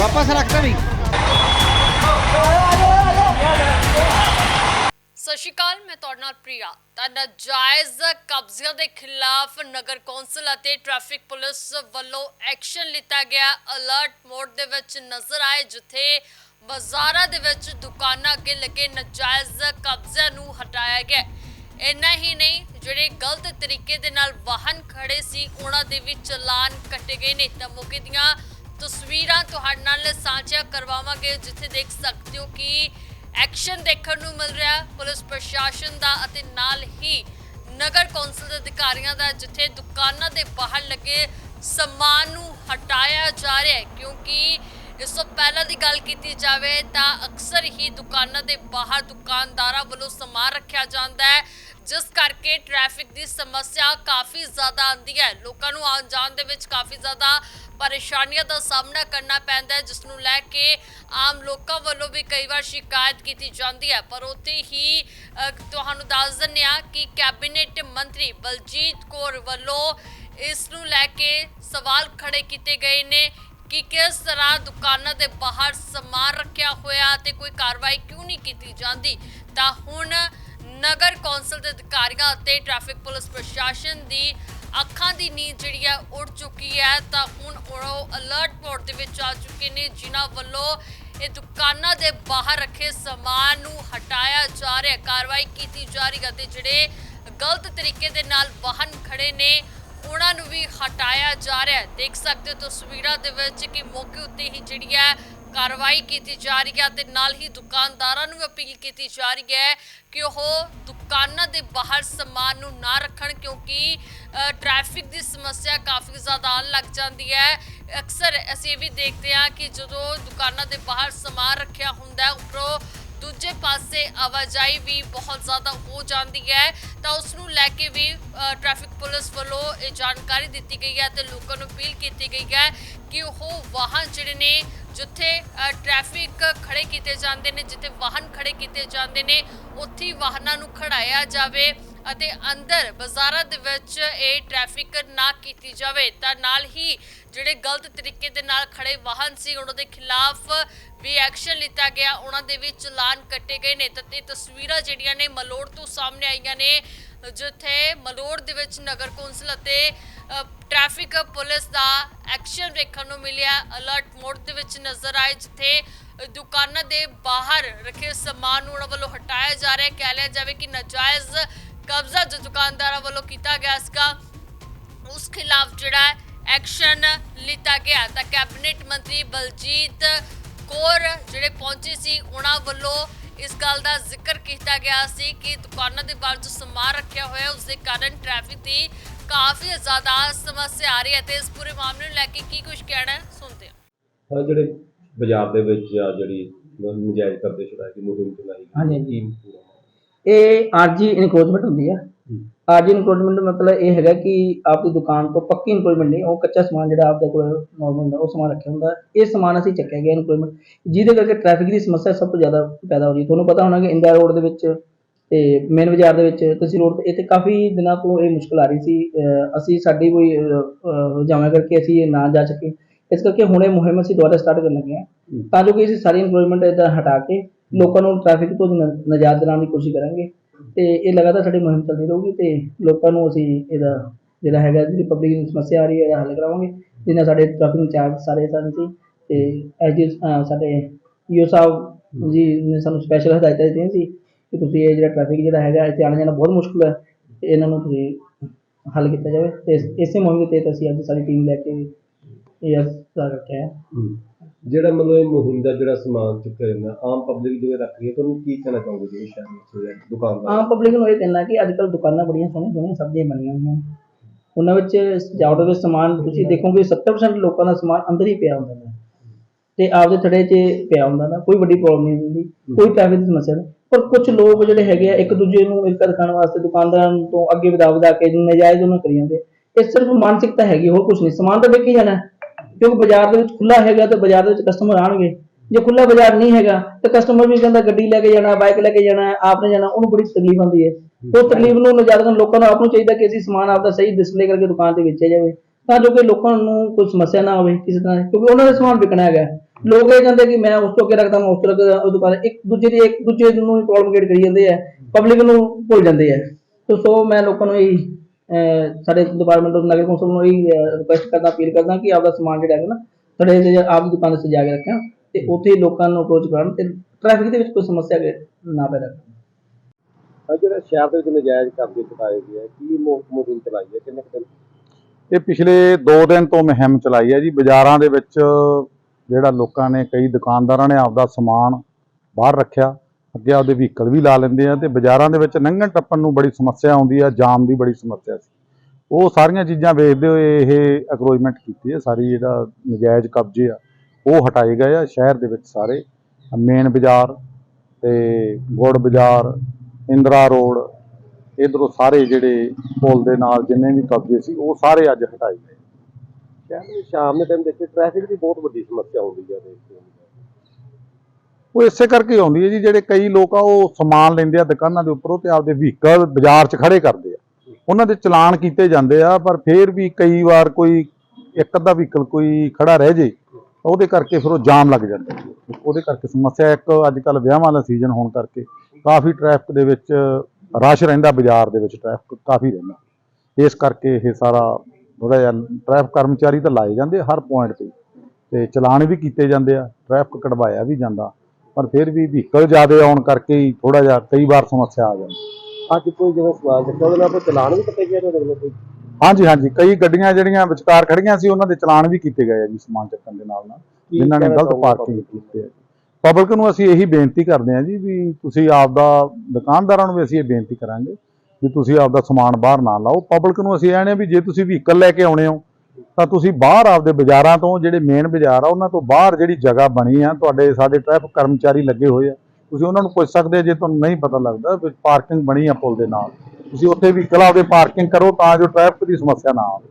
ਵਾਪਸ ਰੱਖਦਾ ਨਹੀਂ ਸਤਿ ਸ਼੍ਰੀ ਅਕਾਲ, ਮੈਂ ਤੁਹਾਡੇ ਨਾਲ ਪ੍ਰਿਆ। ਤਾਂ ਨਾਜਾਇਜ਼ ਕਬਜ਼ਿਆਂ ਦੇ ਖਿਲਾਫ ਨਗਰ ਕੌਂਸਲ ਅਤੇ ਟ੍ਰੈਫਿਕ ਪੁਲਿਸ ਵੱਲੋਂ ਐਕਸ਼ਨ ਲਿੱਤਾ ਗਿਆ। ਅਲਰਟ ਮੋਡ ਦੇ ਵਿੱਚ ਨਜ਼ਰ ਆਏ, ਜਿੱਥੇ ਬਾਜ਼ਾਰਾਂ ਦੇ ਵਿੱਚ ਦੁਕਾਨਾਂ ਅੱਗੇ ਲੱਗੇ ਨਾਜਾਇਜ਼ ਕਬਜ਼ਿਆਂ ਨੂੰ ਹਟਾਇਆ ਗਿਆ। ਇੰਨਾ ਹੀ ਨਹੀਂ, ਜਿਹੜੇ ਗਲਤ ਤਰੀਕੇ ਦੇ ਨਾਲ ਵਾਹਨ ਖੜੇ ਸੀ, ਉਹਨਾਂ ਦੇ ਵੀ ਚਲਾਨ ਕੱਟੇ ਗਏ ਨੇ। ਤਾਂ ਮੌਕੇ ਦੀਆਂ ਤਸਵੀਰਾਂ ਤੁਹਾਡੇ ਨਾਲ ਸਾਂਝਾ ਕਰਵਾਵਾਂਗੇ, ਜਿੱਥੇ ਦੇਖ ਸਕਦੇ ਹੋ ਕਿ ਐਕਸ਼ਨ ਦੇਖਣ ਨੂੰ ਮਿਲ ਰਿਹਾ ਪੁਲਿਸ ਪ੍ਰਸ਼ਾਸਨ ਦਾ ਅਤੇ ਨਾਲ ਹੀ ਨਗਰ ਕੌਂਸਲ ਦੇ ਅਧਿਕਾਰੀਆਂ ਦਾ, ਜਿੱਥੇ ਦੁਕਾਨਾਂ ਦੇ ਬਾਹਰ ਲੱਗੇ ਸਮਾਨ ਨੂੰ ਹਟਾਇਆ ਜਾ ਰਿਹਾ ਹੈ। ਕਿਉਂਕਿ ਇਸ ਤੋਂ ਪਹਿਲਾਂ ਦੀ ਗੱਲ ਕੀਤੀ ਜਾਵੇ ਤਾਂ ਅਕਸਰ ਹੀ ਦੁਕਾਨਾਂ ਦੇ ਬਾਹਰ ਦੁਕਾਨਦਾਰਾਂ ਵੱਲੋਂ ਸਮਾਨ ਰੱਖਿਆ ਜਾਂਦਾ ਹੈ। ਜਿਸ ਕਰਕੇ ਟ੍ਰੈਫਿਕ ਦੀ ਸਮੱਸਿਆ ਕਾਫੀ ਜ਼ਿਆਦਾ ਆਉਂਦੀ ਹੈ। ਲੋਕਾਂ ਨੂੰ ਆਉਣ ਜਾਣ ਦੇ ਵਿੱਚ ਕਾਫੀ ਜ਼ਿਆਦਾ ਪਰੇਸ਼ਾਨੀਆਂ ਦਾ ਸਾਹਮਣਾ ਕਰਨਾ ਪੈਂਦਾ ਹੈ, ਜਿਸ ਨੂੰ ਲੈ ਕੇ ਆਮ ਲੋਕਾਂ ਵੱਲੋਂ ਵੀ ਕਈ ਵਾਰ ਸ਼ਿਕਾਇਤ ਕੀਤੀ ਜਾਂਦੀ ਹੈ। ਪਰ ਉੱਥੇ ਹੀ ਤੁਹਾਨੂੰ ਦੱਸ ਦਿੰਦੇ ਹਾਂ ਕਿ ਕੈਬਨਿਟ ਮੰਤਰੀ ਬਲਜੀਤ ਕੌਰ ਵੱਲੋਂ ਇਸ ਨੂੰ ਲੈ ਕੇ ਸਵਾਲ ਖੜੇ ਕੀਤੇ ਗਏ ਨੇ ਕਿ ਕਿਸ ਤਰ੍ਹਾਂ ਦੁਕਾਨਾਂ ਦੇ ਬਾਹਰ ਸਮਾਨ ਰੱਖਿਆ ਹੋਇਆ ਤੇ ਕੋਈ ਕਾਰਵਾਈ ਕਿਉਂ ਨਹੀਂ ਕੀਤੀ ਜਾਂਦੀ। ਤਾਂ ਹੁਣ ਨਗਰ ਕੌਂਸਲ ਦੇ ਅਧਿਕਾਰੀਆਂ ਅਤੇ ਟ੍ਰੈਫਿਕ ਪੁਲਿਸ ਪ੍ਰਸ਼ਾਸਨ ਦੀ ਅੱਖਾਂ ਦੀ ਨੀਂਦ ਜਿਹੜੀ ਹੈ ਉੱਡ ਚੁੱਕੀ ਹੈ, ਤਾਂ ਹੁਣ ਉਹ ਅਲਰਟ ਮੋਡ ਦੇ ਵਿੱਚ ਆ ਚੁੱਕੇ ਨੇ, ਜਿਨ੍ਹਾਂ ਵੱਲੋਂ ਇਹ ਦੁਕਾਨਾਂ ਦੇ ਬਾਹਰ ਰੱਖੇ ਸਮਾਨ ਨੂੰ ਹਟਾਇਆ ਜਾ ਰਿਹਾ ਕਾਰਵਾਈ ਕੀਤੀ ਜਾ ਰਹੀ ਹੈ ਤੇ ਜਿਹੜੇ ਗਲਤ ਤਰੀਕੇ ਦੇ ਨਾਲ ਵਾਹਨ ਖੜੇ ਨੇ, ਉਹਨਾਂ ਨੂੰ ਵੀ ਹਟਾਇਆ ਜਾ ਰਿਹਾ ਦੇਖ ਸਕਦੇ ਹੋ ਤਸਵੀਰਾਂ ਦੇ ਵਿੱਚ ਕਿ ਮੌਕੇ ਉੱਤੇ ਹੀ ਜਿਹੜੀ ਹੈ ਕਾਰਵਾਈ ਕੀਤੀ ਜਾ ਰਹੀ ਹੈ ਤੇ ਨਾਲ ਹੀ ਦੁਕਾਨਦਾਰਾਂ ਨੂੰ ਵੀ ਅਪੀਲ ਕੀਤੀ ਜਾ ਰਹੀ ਹੈ ਕਿ ਉਹ ਦੁਕਾਨਾਂ ਦੇ ਬਾਹਰ ਸਮਾਨ ਨੂੰ ਨਾ ਰੱਖਣ ਕਿਉਂਕਿ ਅ, ਟ੍ਰੈਫਿਕ ਦੀ ਸਮੱਸਿਆ ਕਾਫੀ ਜ਼ਿਆਦਾ ਆਉਣ ਲੱਗ ਜਾਂਦੀ ਹੈ। ਅਕਸਰ ਅਸੀਂ ਇਹ ਵੀ ਦੇਖਦੇ ਹਾਂ ਕਿ ਜਦੋਂ ਦੁਕਾਨਾਂ ਦੇ ਬਾਹਰ ਸਮਾਨ ਰੱਖਿਆ ਹੁੰਦਾ ਹੈ ਉੱਪਰੋਂ ਦੂਜੇ ਪਾਸੇ ਆਵਾਜਾਈ ਵੀ ਬਹੁਤ ਜ਼ਿਆਦਾ ਹੋ ਜਾਂਦੀ ਹੈ ਤਾਂ ਉਸ ਨੂੰ ਲੈ ਕੇ ਵੀ ਟ੍ਰੈਫਿਕ ਪੁਲਿਸ ਵੱਲੋਂ ਇਹ ਜਾਣਕਾਰੀ ਦਿੱਤੀ ਗਈ ਹੈ ਤੇ ਲੋਕਾਂ ਨੂੰ ਅਪੀਲ ਕੀਤੀ ਗਈ ਹੈ ਕਿ ਉਹ ਵਾਹਨ ਜਿਹੜੇ ਨੇ ਜਿੱਥੇ ਅ, ਟ੍ਰੈਫਿਕ ਖੜੇ ਕੀਤੇ ਜਾਂਦੇ ਨੇ ਜਿੱਥੇ ਵਾਹਨ ਖੜੇ ਕੀਤੇ ਜਾਂਦੇ ਨੇ ਉੱਥੇ ਵਾਹਨਾਂ ਨੂੰ ਖੜਾਇਆ ਜਾਵੇ ਅਤੇ ਅੰਦਰ ਬਾਜ਼ਾਰਾਂ ਦੇ ਵਿੱਚ ਇਹ ਟ੍ਰੈਫਿਕ ਨਾ ਕੀਤੀ ਜਾਵੇ। ਤਾਂ ਨਾਲ ਹੀ ਜਿਹੜੇ ਗਲਤ ਤਰੀਕੇ ਦੇ ਨਾਲ ਖੜੇ ਵਾਹਨ ਸੀ ਉਹਨਾਂ ਦੇ ਖਿਲਾਫ ਵੀ ਐਕਸ਼ਨ ਲਿੱਤਾ ਗਿਆ। ਉਹਨਾਂ ਦੇ ਵੀ ਚਲਾਨ ਕੱਟੇ ਗਏ ਨੇ। ਤੇ ਇਹ ਤਸਵੀਰਾਂ ਜਿਹੜੀਆਂ ਨੇ ਮਲੋੜ ਤੋਂ ਸਾਹਮਣੇ ਆਈਆਂ ਨੇ ਜਿੱਥੇ ਮਲੋੜ ਦੇ ਵਿੱਚ ਨਗਰ ਕੌਂਸਲ ਅਤੇ ਟ੍ਰੈਫਿਕ ਪੁਲਿਸ ਦਾ ਐਕਸ਼ਨ ਵੇਖਣ ਨੂੰ ਮਿਲਿਆ। ਅਲਰਟ ਮੋਡ ਦੇ ਵਿੱਚ ਨਜ਼ਰ ਆਏ ਜਿੱਥੇ ਦੁਕਾਨਾਂ ਦੇ ਬਾਹਰ ਰੱਖੇ ਸਮਾਨ ਨੂੰ ਉਹਨਾਂ ਵੱਲੋਂ ਹਟਾਇਆ ਜਾ ਰਿਹਾ ਹੈ। ਕਹਿ ਲਿਆ ਜਾਵੇ ਕਿ ਨਾਜਾਇਜ਼ ਕਬਜ਼ਾ ਜੋ ਦੁਕਾਨਦਾਰਾਂ ਵੱਲੋਂ ਕੀਤਾ ਗਿਆ ਸੀਗਾ ਉਸ ਖਿਲਾਫ ਜਿਹੜਾ ਐਕਸ਼ਨ ਲਿੱਤਾ ਗਿਆ। ਤਾਂ ਕੈਬਨਿਟ ਮੰਤਰੀ ਬਲਜੀਤ ਕੌਰ ਜਿਹੜੇ ਪਹੁੰਚੇ ਸੀ ਉਹਨਾਂ ਵੱਲੋਂ ਇਸ ਗੱਲ ਦਾ ਜ਼ਿਕਰ ਕੀਤਾ ਗਿਆ ਸੀ ਕਿ ਦੁਕਾਨਾਂ ਦੇ ਬਾਹਰ ਜੋ ਸਮਾਨ ਰੱਖਿਆ ਹੋਇਆ ਹੈ, ਉਸ ਦੇ ਕਾਰਨ ਟ੍ਰੈਫਿਕ ਦੀ ਕਾਫੀ ਜ਼ਿਆਦਾ ਸਮੱਸਿਆ ਆ ਰਹੀ ਹੈ ਤੇ ਇਸ ਪੂਰੇ ਮਾਮਲੇ ਨੂੰ ਲੈ ਕੇ ਕੀ ਕੁਝ ਕਹਿਣਾ ਹੈ ਸੁਣਦੇ ਹਾਂ। ਹਾਂ ਜਿਹੜੇ ਬਾਜ਼ਾਰ ਦੇ ਵਿੱਚ ਆ ਜਿਹੜੀ ਨਜਾਇਜ਼ ਕਰਦੇ ਸ਼ਰਾਬ ਦੀ ਮੁਹਿੰਮ ਚਲਾਈ ਗਈ। ਹਾਂਜੀ, ਪੂਰਾ? ਇਹ ਆਰਜੀ ਇਨਕਰੋਚਮੈਂਟ ਹੁੰਦੀ ਆ। ਆਰਜੀ ਇਨਕਰੋਚਮੈਂਟ ਮਤਲਬ ਇਹ ਹੈਗਾ ਕਿ ਆਪਦੀ ਦੁਕਾਨ ਤੋਂ ਪੱਕੀ ਇਨਕਰੋਚਮੈਂਟ ਨਹੀਂ ਉਹ ਕੱਚਾ ਸਮਾਨ ਜਿਹੜਾ ਆਪਦੇ ਕੋਲ ਨਾਰਮਲ ਹੁੰਦਾ ਉਹ ਸਮਾਨ ਰੱਖਿਆ ਹੁੰਦਾ। ਇਹ ਸਮਾਨ ਅਸੀਂ ਚੱਕਿਆ ਗਿਆ ਇਨਕਰੋਚਮੈਂਟ ਜਿਹਦੇ ਕਰਕੇ ਟ੍ਰੈਫਿਕ ਦੀ ਸਮੱਸਿਆ ਸਭ ਤੋਂ ਜ਼ਿਆਦਾ ਪੈਦਾ ਹੋ ਰਹੀ ਹੈ। ਤੁਹਾਨੂੰ ਪਤਾ ਹੋਣਾ ਕਿ ਇੰਡੀਆ ਰੋਡ ਦੇ ਵਿੱਚ ਤੇ ਮੇਨ ਬਾਜ਼ਾਰ ਦੇ ਵਿੱਚ ਤੁਸੀਂ ਰੋਡ ਤੇ ਇੱਥੇ ਕਾਫੀ ਦਿਨਾਂ ਤੋਂ ਇਹ ਮੁਸ਼ਕਲ ਆ ਰਹੀ ਸੀ। ਅਹ ਅਸੀਂ ਸਾਡੀ ਕੋਈ ਰੁਝਾਵਾਂ ਕਰਕੇ ਅਸੀਂ ਇਹ ਨਾ ਜਾ ਸਕੇ। ਇਸ ਕਰਕੇ ਹੁਣੇ ਮੁਹਿੰਮ ਅਸੀਂ ਦੁਬਾਰਾ ਸਟਾਰਟ ਕਰਨ ਲੱਗੇ ਹਾਂ। ਤਾਂ ਜੋ ਕਿ ਅਸੀਂ ਸਾਰੀ ਇਨਕਰੋਚਮੈਂਟ ਇਹਦਾ ਹਟਾ ਕੇ ਲੋਕਾਂ ਨੂੰ ਟ੍ਰੈਫਿਕ ਤੋਂ ਨ- ਨਿਜਾਤ ਦਿਲਾਉਣ ਦੀ ਕੋਸ਼ਿਸ਼ ਕਰਾਂਗੇ। ਤੇ ਇਹ ਲਗਾਤਾਰ ਸਾਡੀ ਮੁਹਿੰਮ ਚੱਲਦੀ ਰਹੂਗੀ ਤੇ ਲੋਕਾਂ ਨੂੰ ਅਸੀਂ ਇਹਦਾ ਜਿਹੜਾ ਹੈਗਾ ਜਿਹੜੀ ਪਬਲਿਕ ਦੀ ਸਮੱਸਿਆ ਆ ਰਹੀ ਹੈ ਇਹਦਾ ਹੱਲ ਕਰਾਵਾਂਗੇ। ਜਿਨ੍ਹਾਂ ਸਾਡੇ ਟ੍ਰੈਫਿਕ ਇੰਚਾਰਜ ਸਾਰੇ ਸਨ ਸੀ ਤੇ ਐਜ ਸਾਡੇ ਈਓ ਸਾਹਿਬ ਜੀ ਨੇ ਸਾਨੂੰ ਸਪੈਸ਼ਲ ਹਦਾਇਤਾਂ ਦਿੱਤੀਆਂ ਸੀ ਕਿ ਤੁਸੀਂ ਇਹ ਜਿਹੜਾ ਟ੍ਰੈਫਿਕ ਜਿਹੜਾ ਹੈਗਾ ਇੱਥੇ ਆਉਣਾ ਜਾਣਾ ਬਹੁਤ ਮੁਸ਼ਕਲ ਹੈ ਤੇ ਇਹਨਾਂ ਨੂੰ ਤੁਸੀਂ ਹੱਲ ਕੀਤਾ ਜਾਵੇ। ਤੇ ਇਸ- ਇਸੇ ਮੁਹਿੰਮ ਦੇ ਤਹਿਤ ਅਸੀਂ ਅੱਜ ਸਾਰੀ ਟੀਮ ਲੈ ਕੇ ਇਹ ਅਸਰ ਰੱਖਿਆ ਹੈ। ਜਿਹੜਾ ਮਤਲਬ ਇਹ ਮੁਹਿੰਮ ਦਾ ਜਿਹੜਾ ਸਮਾਨ ਚੁੱਕਿਆ ਜਾਂਦਾ ਆਮ ਪਬਲਿਕ ਜਿਵੇਂ ਰੱਖ ਰਹੀ ਹੈ ਤੁਹਾਨੂੰ ਕੀ ਕਹਿਣਾ ਚਾਹੋਗੇ ਜੀ ਸ਼ਹਿਰ ਵਿੱਚ ਦੁਕਾਨਦਾਰ? ਆਮ ਪਬਲਿਕ ਨੂੰ ਇਹ ਕਹਿਣਾ ਕਿ ਅੱਜ ਕੱਲ੍ਹ ਦੁਕਾਨਾਂ ਬੜੀਆਂ ਸੋਹਣੀਆਂ ਸੋਹਣੀਆਂ ਸਭ ਦੀਆਂ ਬਣੀਆਂ ਹੋਈਆਂ ਨੇ। ਉਹਨਾਂ ਵਿੱਚ ਸਜਾਵਟ ਦੇ ਸਮਾਨ ਤੁਸੀਂ ਦੇਖੋਗੇ 70% ਲੋਕਾਂ ਦਾ ਸਮਾਨ ਅੰਦਰ ਹੀ ਪਿਆ ਹੁੰਦਾ ਹੈ। ਤੇ ਆਪਦੇ ਥੜੇ 'ਚ ਪਿਆ ਹੁੰਦਾ ਨਾ ਕੋਈ ਵੱਡੀ ਪ੍ਰੋਬਲਮ ਨਹੀਂ ਹੁੰਦੀ ਕੋਈ ਟ੍ਰੈਫਿਕ ਦੀ ਸਮੱਸਿਆ ਨਹੀਂ। ਪਰ ਕੁਝ ਲੋਕ ਜਿਹੜੇ ਹੈਗੇ ਆ, ਇੱਕ ਦੂਜੇ ਨੂੰ ਇੱਕ ਦਿਖਾਉਣ ਵਾਸਤੇ, ਦੁਕਾਨਦਾਰਾਂ ਤੋਂ ਅੱਗੇ ਵਧਾ ਵਧਾ ਕੇ ਨਜਾਇਜ਼ ਉਹਨਾਂ ਕਰੀ ਜਾਂਦੇ। ਇਹ ਸਿਰਫ ਮਾਨਸਿਕਤਾ ਹੈਗੀ, ਹੋਰ ਕੁਝ ਨਹੀਂ। ਸਮਾਨ ਤਾਂ ਵੇਖੀ ਜਾਣਾ ਕਿਉਂਕਿ ਬਾਜ਼ਾਰ ਦੇ ਵਿੱਚ ਖੁੱਲਾ ਹੈਗਾ ਤਾਂ ਬਾਜ਼ਾਰ ਦੇ ਵਿੱਚ ਕਸਟਮਰ ਆਣਗੇ ਜੇ ਖੁੱਲਾ ਬਾਜ਼ਾਰ ਨਹੀਂ ਹੈਗਾ, ਤਾਂ ਕਸਟਮਰ ਵੀ ਕਹਿੰਦਾ ਗੱਡੀ ਲੈ ਕੇ ਜਾਣਾ ਬਾਈਕ ਲੈ ਕੇ ਜਾਣਾ, ਆਪ ਨੇ ਜਾਣਾ, ਉਹਨੂੰ ਬੜੀ ਤਕਲੀਫ ਆਉਂਦੀ ਹੈ। ਉਹ ਤਕਲੀਫ ਨੂੰ ਨਜਾਇਜ਼ ਕਰਨ ਲੋਕਾਂ ਨੂੰ ਆਪ ਨੂੰ ਚਾਹੀਦਾ ਕਿ ਅਸੀਂ ਸਮਾਨ ਆਪਦਾ ਸਹੀ ਡਿਸਪਲੇ ਕਰਕੇ ਦੁਕਾਨ ਤੇ ਵੇਚਿਆ ਜਾਵੇ, ਤਾਂ ਜੋ ਕਿ ਲੋਕਾਂ ਨੂੰ ਕੋਈ ਸਮੱਸਿਆ ਨਾ ਹੋਵੇ ਕਿਸੇ ਤਰ੍ਹਾਂ ਕਿਉਂਕਿ ਉਹਨਾਂ ਦਾ ਸਮਾਨ ਵਿਕਣਾ ਹੈਗਾ। ਲੋਕ ਇਹ ਕਹਿੰਦੇ ਕਿ ਮੈਂ ਉਸ ਤੋਂ ਅੱਗੇ ਰੱਖਦਾ ਮੈਂ ਉਸ ਤੋਂ ਅੱਗੇ ਉਹ ਦੁਕਾਨ ਇੱਕ ਦੂਜੇ ਦੀ ਇੱਕ ਦੂਜੇ ਨੂੰ ਪ੍ਰੋਬਲਮ ਕ੍ਰੀਏਟ ਕਰੀ ਜਾਂਦੇ ਆ ਪਬਲਿਕ ਨੂੰ ਭੁੱਲ ਜਾਂਦੇ ਆ। ਸੋ ਸੋ ਮੈਂ ਲੋਕਾਂ ਨੂੰ ਇਹ ਸਾਡੇ ਡਿਪਾਰਟਮੈਂਟ ਆਫ ਨਗਰ ਕੌਂਸਲ ਨੂੰ ਇਹ ਰਿਕੁਐਸਟ ਕਰਦਾ ਅਪੀਲ ਕਰਦਾ ਕਿ ਆਪਦਾ ਸਮਾਨ ਜਿਹੜਾ ਹੈਗਾ ਨਾ ਸਾਡੇ ਜਿਹੜੇ ਆਪ ਦੀ ਦੁਕਾਨ ਤੇ ਸਜਾ ਕੇ ਰੱਖਿਆ ਤੇ ਉੱਥੇ ਲੋਕਾਂ ਨੂੰ ਅਪਰੋਚ ਕਰਨ ਤੇ ਟ੍ਰੈਫਿਕ ਦੇ ਵਿੱਚ ਕੋਈ ਸਮੱਸਿਆ ਨਾ ਪੈਦਾ ਕਰਨ ਆ ਜਿਹੜਾ ਸ਼ਹਿਰ ਦੇ ਵਿੱਚ ਨਜਾਇਜ਼ ਕਬਜ਼ੇ ਚੁਕਾਏ ਗਏ ਕੀ ਮੁਹਿੰਮ ਚਲਾਈ ਹੈ ਕਿੰਨੇ ਕੁ ਦਿਨ? ਇਹ ਪਿਛਲੇ 2 ਦਿਨ ਤੋਂ ਮੁਹਿੰਮ ਚਲਾਈ ਹੈ ਜੀ ਬਾਜ਼ਾਰਾਂ ਦੇ ਵਿੱਚ ਜਿਹੜਾ ਲੋਕਾਂ ਨੇ ਕਈ ਦੁਕਾਨਦਾਰਾਂ ਨੇ ਆਪਦਾ ਸਮਾਨ ਬਾਹਰ ਰੱਖਿਆ, ਅੱਗੇ ਆਪਦੇ ਵਹੀਕਲ ਵੀ ਲਾ ਲੈਂਦੇ ਆ ਤੇ ਬਾਜ਼ਾਰਾਂ ਦੇ ਵਿੱਚ ਲੰਘਣ ਟੱਪਣ ਨੂੰ ਬੜੀ ਸਮੱਸਿਆ ਆਉਂਦੀ ਆ, ਜਾਮ ਦੀ ਬੜੀ ਸਮੱਸਿਆ ਸੀ। ਉਹ ਸਾਰੀਆਂ ਚੀਜ਼ਾਂ ਵੇਖਦੇ ਹੋਏ ਇਹ ਅਕਰੋਚਮੈਂਟ ਕੀਤੀ ਹੈ ਸਾਰੀ ਜਿਹੜਾ ਨਜਾਇਜ਼ ਕਬਜ਼ੇ ਆ, ਉਹ ਹਟਾਏ ਗਏ ਆ ਸ਼ਹਿਰ ਦੇ ਵਿੱਚ ਸਾਰੇ। ਮੇਨ ਬਾਜ਼ਾਰ ਤੇ ਗੁੜ ਬਾਜ਼ਾਰ, ਇੰਦਰਾ ਰੋਡ, ਇਧਰੋਂ ਸਾਰੇ ਜਿਹੜੇ ਪੁਲ ਦੇ ਨਾਲ ਜਿੰਨੇ ਵੀ ਕਬਜ਼ੇ ਸੀ, ਉਹ ਸਾਰੇ ਅੱਜ ਹਟਾਏ ਗਏ। ਸ਼ਹਿਰ ਸ਼ਾਮ ਦੇ ਟਾਈਮ ਦੇਖੇ ਟ੍ਰੈਫਿਕ ਦੀ ਬਹੁਤ ਵੱਡੀ ਸਮੱਸਿਆ ਹੁੰਦੀ ਹੈ ਦੇਖ ਉਹ ਇਸੇ ਕਰਕੇ ਆਉਂਦੀ ਹੈ ਜੀ, ਜਿਹੜੇ ਕਈ ਲੋਕ ਆ, ਉਹ ਸਮਾਨ ਲੈਂਦੇ ਆ ਦੁਕਾਨਾਂ ਦੇ ਉੱਪਰੋਂ ਤੇ ਆਪਦੇ ਵਹੀਕਲ ਬਾਜ਼ਾਰ 'ਚ ਖੜੇ ਕਰਦੇ ਆ। ਉਹਨਾਂ ਦੇ ਚਲਾਨ ਕੀਤੇ ਜਾਂਦੇ ਆ, ਪਰ ਫੇਰ ਵੀ ਕਈ ਵਾਰ ਕੋਈ ਇੱਕ ਅੱਧਾ ਵਹੀਕਲ ਕੋਈ ਖੜਾ ਰਹਿ ਜੇ ਉਹਦੇ ਕਰਕੇ ਫਿਰ ਉਹ ਜਾਮ ਲੱਗ ਜਾਂਦਾ ਉਹਦੇ ਕਰਕੇ ਸਮੱਸਿਆ ਇੱਕ ਅੱਜ ਕੱਲ ਵਿਆਹਾਂ ਦਾ ਸੀਜ਼ਨ ਹੋਣ ਕਰਕੇ ਕਾਫੀ ਟ੍ਰੈਫਿਕ ਦੇ ਵਿੱਚ ਰਸ਼ ਰਹਿੰਦਾ, ਬਾਜ਼ਾਰ ਦੇ ਵਿੱਚ ਟ੍ਰੈਫਿਕ ਕਾਫੀ ਰਹਿੰਦਾ। ਇਸ ਕਰਕੇ ਇਹ ਸਾਰਾ ਥੋੜਾ ਜਿਹਾ ਟ੍ਰੈਫਿਕ ਕਰਮਚਾਰੀ ਤਾਂ ਲਾਏ ਜਾਂਦੇ ਆ ਹਰ ਪੁਆਇੰਟ ਤੇ। ਤੇ ਚਲਾਨ ਵੀ ਕੀਤੇ ਜਾਂਦੇ ਆ ਟ੍ਰੈਫਿਕ ਕਢਵਾਇਆ ਵੀ ਜਾਂਦਾ। ਪਰ ਫਿਰ ਵੀ ਵਹੀਕਲ ਜ਼ਿਆਦਾ ਆਉਣ ਕਰਕੇ ਹੀ ਥੋੜਾ ਜਿਹਾ ਕਈ ਵਾਰ ਸਮੱਸਿਆ ਆ ਜਾਂਦੀ। ਅੱਜ ਕੋਈ ਜਿਵੇਂ ਸਮਾਨ ਚੱਕਿਆ ਉਹਦੇ ਨਾਲ ਕੋਈ ਚਲਾਨ ਵੀ ਕੱਟੇ ਤੁਹਾਡੇ ਵੱਲੋਂ ਕੋਈ? ਹਾਂਜੀ ਹਾਂਜੀ। ਕਈ ਗੱਡੀਆਂ ਜਿਹੜੀਆਂ ਵਿਚਕਾਰ ਖੜੀਆਂ ਸੀ ਉਹਨਾਂ ਦੇ ਚਲਾਨ ਵੀ ਕੀਤੇ ਗਏ ਆ ਜੀ ਸਮਾਨ ਚੱਕਣ ਦੇ ਨਾਲ ਨਾਲ। ਜਿਨ੍ਹਾਂ ਨੇ ਗਲਤ ਪਾਰਕਿੰਗ? ਕੀਤੀ ਹੈ। ਪਬਲਿਕ ਨੂੰ ਅਸੀਂ ਇਹੀ ਬੇਨਤੀ ਕਰਦੇ ਹਾਂ ਜੀ ਵੀ ਤੁਸੀਂ ਆਪਦਾ ਦੁਕਾਨਦਾਰਾਂ ਨੂੰ ਵੀ ਅਸੀਂ ਇਹ ਬੇਨਤੀ ਕਰਾਂਗੇ ਵੀ ਤੁਸੀਂ ਆਪਦਾ ਸਮਾਨ ਬਾਹਰ ਨਾ ਲਾਓ। ਪਬਲਿਕ ਨੂੰ ਅਸੀਂ ਆਣੇ ਵੀ ਜੇ ਤੁਸੀਂ ਵਹੀਕਲ ਲੈ ਕੇ ਆਉਣੇ ਹੋ, ਤਾਂ ਤੁਸੀਂ ਬਾਹਰ ਆਪਦੇ ਬਾਜ਼ਾਰਾਂ ਤੋਂ ਜਿਹੜੇ ਮੇਨ ਬਾਜ਼ਾਰ ਆ, ਉਹਨਾਂ ਤੋਂ ਬਾਹਰ ਜਿਹੜੀ ਜਗ੍ਹਾ ਬਣੀ ਆ, ਤੁਹਾਡੇ ਸਾਡੇ ਟ੍ਰੈਫਿਕ ਕਰਮਚਾਰੀ ਲੱਗੇ ਹੋਏ ਆ। ਤੁਸੀਂ ਉਹਨਾਂ ਨੂੰ ਪੁੱਛ ਸਕਦੇ ਜੇ ਤੁਹਾਨੂੰ ਨਹੀਂ ਪਤਾ ਲੱਗਦਾ ਵੀ ਪਾਰਕਿੰਗ ਬਣੀ ਆ ਪੁਲ ਦੇ ਨਾਲ। ਤੁਸੀਂ ਉੱਥੇ ਵਹੀਕਲ ਆਪਦੇ ਪਾਰਕਿੰਗ ਕਰੋ ਤਾਂ ਜੋ ਟ੍ਰੈਫਿਕ ਦੀ ਸਮੱਸਿਆ ਨਾ ਆਵੇ।